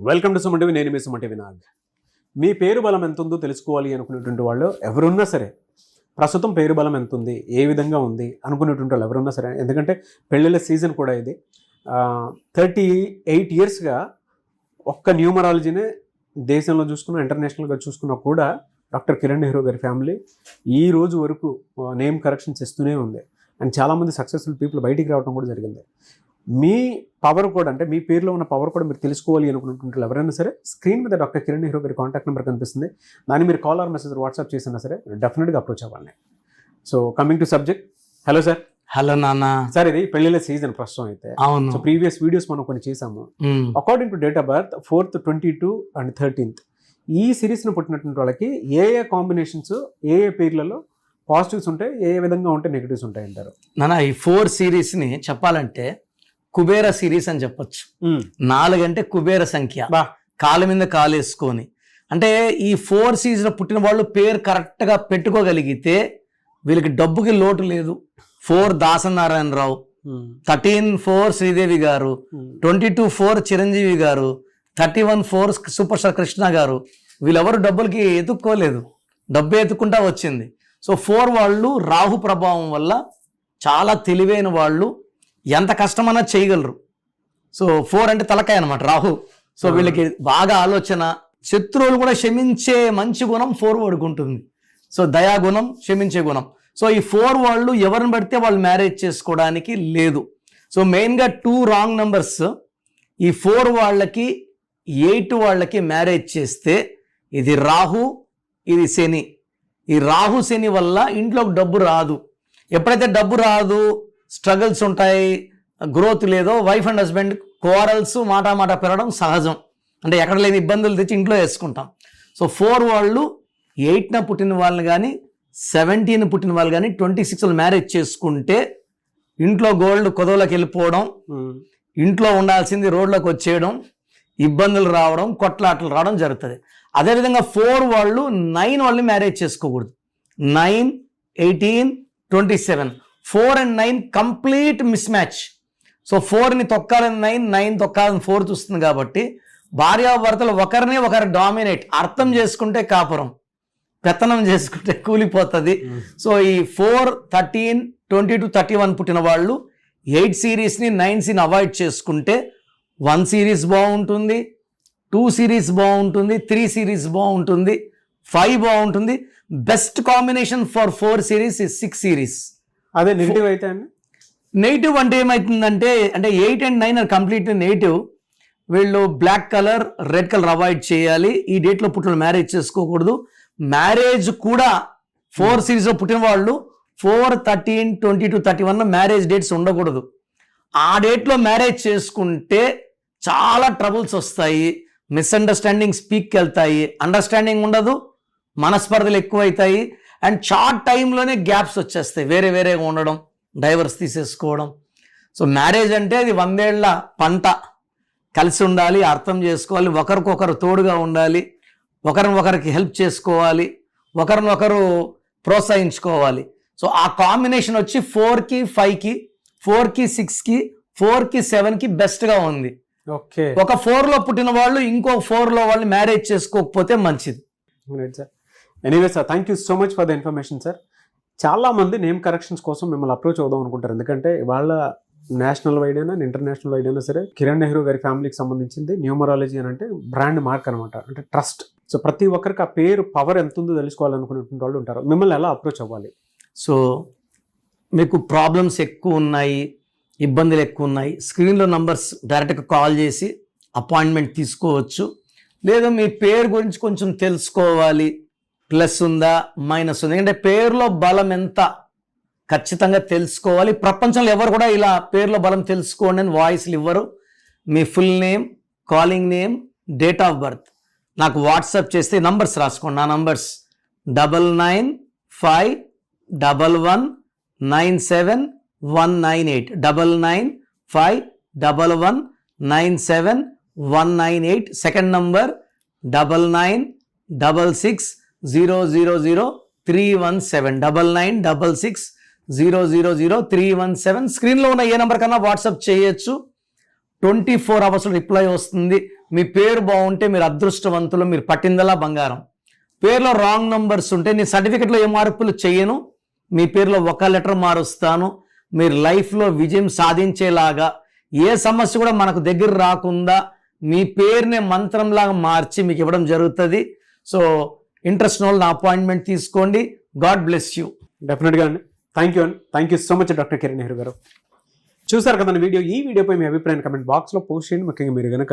Welcome to సుమంటివి నేను మీ సుమంటి వినాగ్ మీ పేరు బలం ఎంత ఉందో తెలుసుకోవాలి అనుకునేటువంటి వాళ్ళు ఎవరున్నా సరే ప్రస్తుతం పేరు బలం ఎంత ఉంది ఏ విధంగా ఉంది అనుకునేటువంటి వాళ్ళు ఎవరున్నా సరే ఎందుకంటే పెళ్ళిళ్ళ సీజన్ కూడా ఇది. థర్టీ ఎయిట్ ఇయర్స్గా ఒక్క న్యూమరాలజీనే దేశంలో చూసుకున్న ఇంటర్నేషనల్గా చూసుకున్నా కూడా డాక్టర్ కిరణ్ నెహ్రూ గారి ఫ్యామిలీ ఈ రోజు వరకు నేమ్ కరెక్షన్స్ ఇస్తూనే ఉంది. అండ్ చాలామంది సక్సెస్ఫుల్ పీపుల్ బయటికి రావడం కూడా జరిగింది. మీ పవర్ కూడా అంటే మీ పేరులో ఉన్న పవర్ కూడా మీరు తెలుసుకోవాలి అనుకుంటుంటారు ఎవరైనా సరే స్క్రీన్ మీద డాక్టర్ కిరణ్ నెహ్రూ గారి కాంటాక్ట్ నెంబర్ కనిపిస్తుంది. దాన్ని మీరు కాల్ ఆర్ మెసేజ్ వాట్సాప్ చేసినా సరే డెఫినెట్గా అప్రోచ్ అవ్వాలి so coming to subject hello sir hello నాన్న. సార్ ఇది పెళ్ళిళ్ళ సీజన్ ప్రస్తుతం అయితే. అవును. సో ప్రీవియస్ వీడియోస్ మనం కొన్ని చేసాము. According to date of birth fourth twenty two and thirteenth ఈ సిరీస్ను పుట్టినటువంటి వాళ్ళకి ఏ ఏ కాంబినేషన్స్ ఏ ఏ పేర్లలో పాజిటివ్స్ ఉంటాయి ఏ విధంగా ఉంటే నెగిటివ్స్ ఉంటాయి అంటారు నాన్న ఈ ఫోర్ సిరీస్ని చెప్పాలంటే కుబేర సిరీస్ అని చెప్పొచ్చు. నాలుగంటే కుబేర సంఖ్య. కాలు మీద కాలు వేసుకొని. అంటే ఈ ఫోర్లో పుట్టిన వాళ్ళు పేరు కరెక్ట్గా పెట్టుకోగలిగితే వీళ్ళకి డబ్బుకి లోటు లేదు. Four Dasanarayanarao thirteen four Sridevi garu twenty two four Chiranjeevi garu thirty one four super star Krishna garu వీళ్ళెవరు డబ్బులకి ఎత్తుక్కోలేదు డబ్బు ఎత్తుకుంటా వచ్చింది. సో ఫోర్ వాళ్ళు రాహు ప్రభావం వల్ల చాలా తెలివైన వాళ్ళు ఎంత కష్టమన్నా చేయగలరు. సో ఫోర్ అంటే తలకాయ అనమాట రాహు. సో. వీళ్ళకి బాగా ఆలోచన. శత్రువులు కూడా క్షమించే మంచి గుణం ఫోర్ వాడుకుంటుంది సో దయా గుణం క్షమించే గుణం. సో ఈ ఫోర్ వాళ్ళు ఎవరిని పడితే వాళ్ళు మ్యారేజ్ చేసుకోవడానికి లేదు. సో మెయిన్గా టూ రాంగ్ నంబర్స్ ఈ ఫోర్ వాళ్ళకి ఎయిట్ వాళ్ళకి మ్యారేజ్ చేస్తే ఇది రాహు ఇది శని. ఈ రాహు శని వల్ల ఇంట్లోకి డబ్బు రాదు. ఎప్పుడైతే డబ్బు రాదు స్ట్రగుల్స్ ఉంటాయి గ్రోత్ లేదో వైఫ్ అండ్ హస్బెండ్ కోరల్స్ మాట మాట పెరగడం సహజం. అంటే ఎక్కడ లేని ఇబ్బందులు తెచ్చి ఇంట్లో వేసుకుంటాం. సో ఫోర్ వాళ్ళు ఎయిట్న పుట్టిన వాళ్ళని కానీ సెవెంటీన్ పుట్టిన వాళ్ళు కానీ ట్వంటీ సిక్స్లో మ్యారేజ్ చేసుకుంటే ఇంట్లో గోల్డ్ కొదవలోకి వెళ్ళిపోవడం ఇంట్లో ఉండాల్సింది రోడ్లోకి వచ్చేయడం ఇబ్బందులు రావడం కొట్లాటలు రావడం జరుగుతుంది. అదేవిధంగా ఫోర్ వాళ్ళు నైన్ వాళ్ళని మ్యారేజ్ చేసుకోకూడదు. Nine eighteen twenty seven. Four and nine complete miss match so ఫోర్ని తొక్కాలని నైన్ నైన్ తొక్కాలని ఫోర్ చూస్తుంది కాబట్టి భార్యాభర్తలు ఒకరిని ఒకరు డామినేట్ అర్థం చేసుకుంటే కాపురం. పెత్తనం చేసుకుంటే కూలిపోతుంది. సో ఈ four thirteen twenty two thirty one పుట్టిన వాళ్ళు ఎయిట్ సిరీస్ని నైన్ సీని అవాయిడ్ చేసుకుంటే వన్ సిరీస్ బాగుంటుంది టూ సిరీస్ బాగుంటుంది త్రీ సిరీస్ బాగుంటుంది ఫైవ్ బాగుంటుంది. Best combination for four series is six series అదే నెగిటివ్ అయితే అండి? నెగిటివ్ అంటే ఏమవుతుందంటే అంటే eight and nine are completely negative వీళ్ళు black colour red colour avoid చేయాలి. ఈ డేట్లో పుట్టిన మ్యారేజ్ చేసుకోకూడదు. మ్యారేజ్ కూడా ఫోర్ సిరీస్లో పుట్టిన వాళ్ళు four thirteen twenty two thirty one marriage dates ఉండకూడదు. ఆ డేట్లో మ్యారేజ్ చేసుకుంటే చాలా ట్రబుల్స్ వస్తాయి. మిస్అండర్స్టాండింగ్ స్పీక్కి వెళ్తాయి. అండర్స్టాండింగ్ ఉండదు. మనస్పర్ధలు ఎక్కువైతాయి. అండ్ షార్ట్ టైంలోనే గ్యాప్స్ వచ్చేస్తాయి. వేరే వేరేగా ఉండడం డైవర్స్ తీసేసుకోవడం. సో మ్యారేజ్ అంటే అది వందేళ్ళ పంట. కలిసి ఉండాలి అర్థం చేసుకోవాలి ఒకరికొకరు తోడుగా ఉండాలి ఒకరిని ఒకరికి హెల్ప్ చేసుకోవాలి ఒకరినొకరు ప్రోత్సహించుకోవాలి. సో ఆ కాంబినేషన్ వచ్చి ఫోర్కి ఫైవ్కి ఫోర్కి సిక్స్కి ఫోర్కి సెవెన్కి బెస్ట్గా ఉంది. ఓకే. ఒక ఫోర్లో పుట్టిన వాళ్ళు ఇంకో ఫోర్లో వాళ్ళు మ్యారేజ్ చేసుకోకపోతే మంచిది. Anyway sir thank you so much for the information sir చాలా మంది నేమ్ కరెక్షన్స్ కోసం మిమ్మల్ని అప్రోచ్ అవుదాం అనుకుంటారు. ఎందుకంటే వాళ్ళ నేషనల్ వైడ్ అయినా ఇంటర్నేషనల్ వైడ్ అయినా సరే కిరణ్ నెహ్రూ గారి ఫ్యామిలీకి సంబంధించింది న్యూమరాలజీ అని అంటే బ్రాండ్ మార్క్ అనమాట అంటే ట్రస్ట్ సో ప్రతి ఒక్కరికి ఆ పేరు పవర్ ఎంత ఉందో తెలుసుకోవాలనుకునేటువంటి వాళ్ళు ఉంటారు. మిమ్మల్ని ఎలా అప్రోచ్ అవ్వాలి? సో మీకు ప్రాబ్లమ్స్ ఎక్కువ ఉన్నాయి ఇబ్బందులు ఎక్కువ ఉన్నాయి స్క్రీన్లో నంబర్స్ డైరెక్ట్గా కాల్ చేసి అపాయింట్మెంట్ తీసుకోవచ్చు. లేదా మీ పేరు గురించి కొంచెం తెలుసుకోవాలి. ప్లస్ ఉందా మైనస్ ఉందా? ఎందుకంటే పేరులో బలం ఎంత ఖచ్చితంగా తెలుసుకోవాలి. ప్రపంచంలో ఎవరు కూడా ఇలా పేరులో బలం తెలుసుకోండి అని వాయిస్లు ఇవ్వరు. మీ full name calling name date of birth. నాకు వాట్సాప్ చేస్తే నంబర్స్ రాసుకోండి. నా numbers double nine five double one nine seven one nine eight. Double nine five double one nine seven one nine eight. Second number double nine double six zero zero zero three one seven double nine double six zero zero zero three one seven స్క్రీన్లో ఉన్న ఏ number కన్నా WhatsApp చేయొచ్చు. Twenty four hours reply వస్తుంది. మీ పేరు బాగుంటే మీరు అదృష్టవంతులు మీరు పట్టిందలా బంగారం. పేరులో రాంగ్ నంబర్స్ ఉంటే నేను సర్టిఫికెట్లో ఏ మార్పులు చేయను. మీ పేరులో ఒక లెటర్ మారుస్తాను. మీరు లైఫ్లో విజయం సాధించేలాగా ఏ సమస్య కూడా మనకు దగ్గర రాకుండా మీ పేరునే మంత్రంలాగా మార్చి మీకు ఇవ్వడం జరుగుతుంది. సో ఇంట్రెస్ట్ ఉన్న వాళ్ళు నా అపాయింట్మెంట్ తీసుకోండి. God bless you. డెఫినెట్గా అండి. థ్యాంక్ యూ అండి. Thank you so much doctor Kiran Nehru garu. చూసారు కదండి వీడియో? ఈ వీడియోపై మీ అభిప్రాయం కమెంట్ బాక్స్లో పోస్ట్ చేయండి. ముఖ్యంగా మీరు కనుక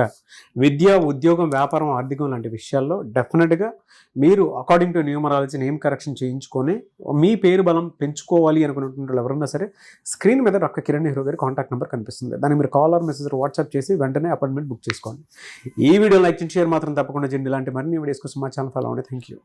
విద్య ఉద్యోగం వ్యాపారం ఆర్థికం లాంటి విషయాల్లో డెఫినెట్గా మీరు according to numerology name correction చేయించుకొని మీ పేరు బలం పెంచుకోవాలి అనుకున్నటువంటి ఎవరన్నా సరే స్క్రీన్ మీద డాక్టర్ కిరణ్ నెహ్రూ గారి కాంటాక్ట్ నెంబర్ కనిపిస్తుంది. దాన్ని మీరు కాల్ ఆర్ మెసేజ్ వాట్సాప్ చేసి వెంటనే అపాయింట్మెంట్ బుక్ చేసుకోండి. ఈ వీడియో లైక్ చేసి షేర్ మాత్రం తప్పకుండా చేయండి. ఇలాంటి మరిన్ని వీడియోస్ కోసం మా ఛానల్ ఫాలో అవ్వండి. Thank you